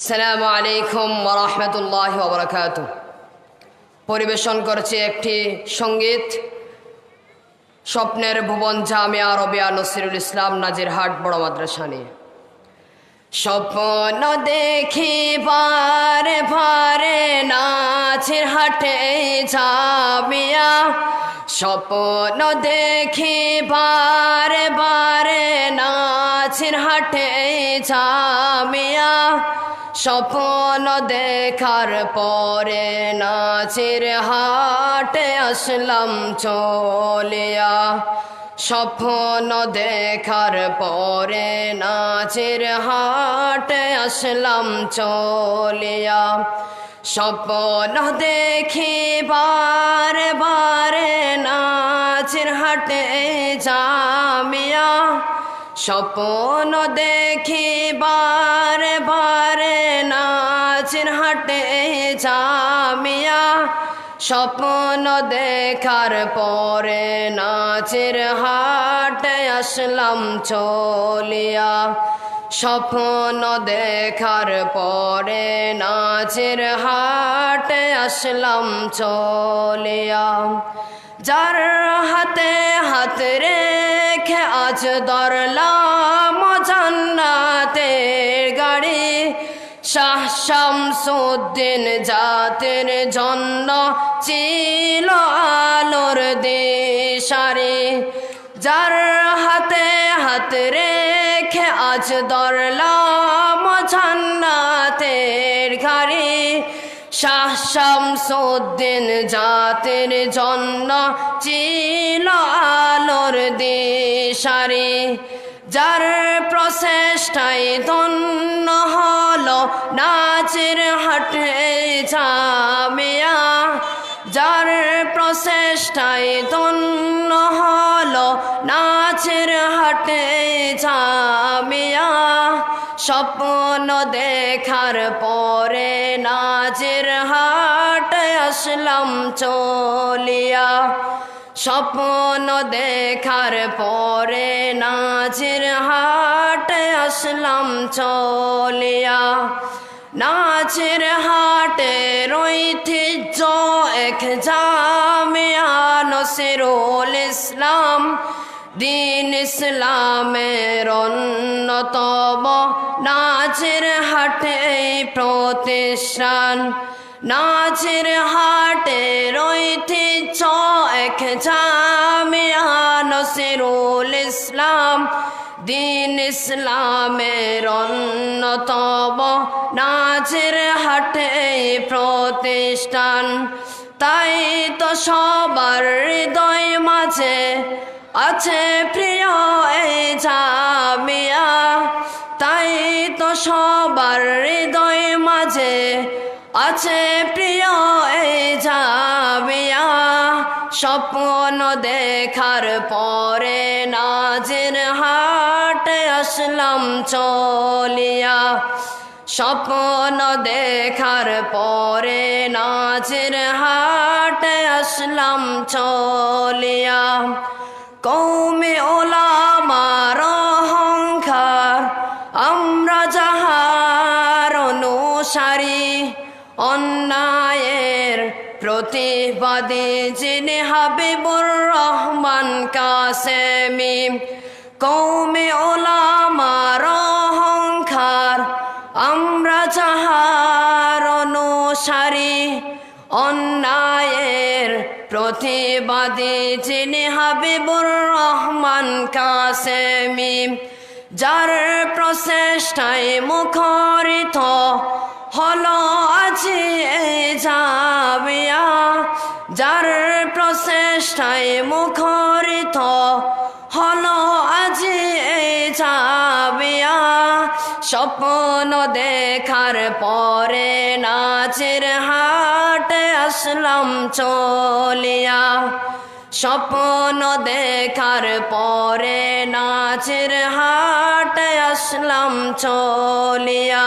সালামু আলাইকুম ওরহমতুল্লাহ ওবরাকাত পরিবেশন করছে একটি সংগীত, স্বপ্নের ভুবন জামিয়া রবিয়া নসিরুল ইসলাম নাজিরহাট বড় মাদ্রাসা নিয়ে। স্বপ্ন দেখি বারে ভারে নাচের হাটে জামিয়া, স্বপ্ন দেখি বারে বারে নাচের হাটে জামিয়া স্বপ্ন দেখার পরে নাচের হাটে আসলাম চলিয়া। স্বপ্ন দেখার পরে নাচের হাটে আসলাম চলিয়া। স্বপ্ন দেখি বারে বারে নাচের হাটে জামিয়া। স্বপ্ন দেখি বারে বারে নাচের হাটে জামিয়া। স্বপ্ন দেখার পরে নাচের হাটে আসলাম চলিয়া। স্বপ্ন দেখার পরে নাচের হাটে আসলাম চলিয়া। যার হাতে হাত রেখে আজ দরলাম জান্নাতের গাড়ি। শাহ শামসুদ্দিন জাতের জন্য ছিল আলোর দেশারে। যার হাতে হাত রেখে আজ দরলাম জান্নাতের ঘাড়ি শাহ শামসুদ্দিন জাতের জন্য ছিল আলোর দেশারে, যার প্রচেষ্টায় ধন্য হল নাচের হাটে জামিয়া, যার প্রচেষ্টায় ধন্য হল নাচের হাটে জামিয়া। স্বপ্ন দেখার পরে নাচের হাটে আসলাম চলিয়া। স্বপ্ন দেখার পরে নাচের হাটে আসলাম চলিয়া। নাচের হাটে ঐতিহ্য এক জামিয়া নসিরুল ইসলাম দিন ইসলামের অন্যতম নাচের হাটে প্রতিষ্ঠান। নাচের হাটের ঐতিহ্য এক জামিয়া নসিরুল ইসলাম। দিন ইসলামের অন্যতম নাচের হাটে প্রতিষ্ঠান। তাই তো সবার হৃদয় মাঝে আছে প্রিয় এই জামিয়া, তাই তো সবার হৃদয় মাঝে আছে প্রিয় এই জামিয়া। স্বপ্ন দেখার পরে নাজের হাটে আসলাম চলিয়া। স্বপ্ন দেখার পরে নাচের হাটে আসলাম চলিয়া। কৌমে ওলামার অহংকার আমরা যাহার অনুসারী, অন্যায়ের প্রতিবাদী, যিনি হাবিবুর রহমান কাসেমি। কৌমে ওলামার অহংকার আমরা যাহার অনুসারী অন্যায়ের প্রতিবাদী যিনি হাবিবুর রহমান কাসেমি, যার প্রচেষ্টায় মুখরিত হলো আজি জামিয়া যার প্রচেষ্টায় মুখরিত হল আজি জামিয়া স্বপ্ন দেখার পরে নাচের হাটে আসলাম চলিয়া। স্বপ্ন দেখার পরে নাচের হাটে আসলাম চলিয়া।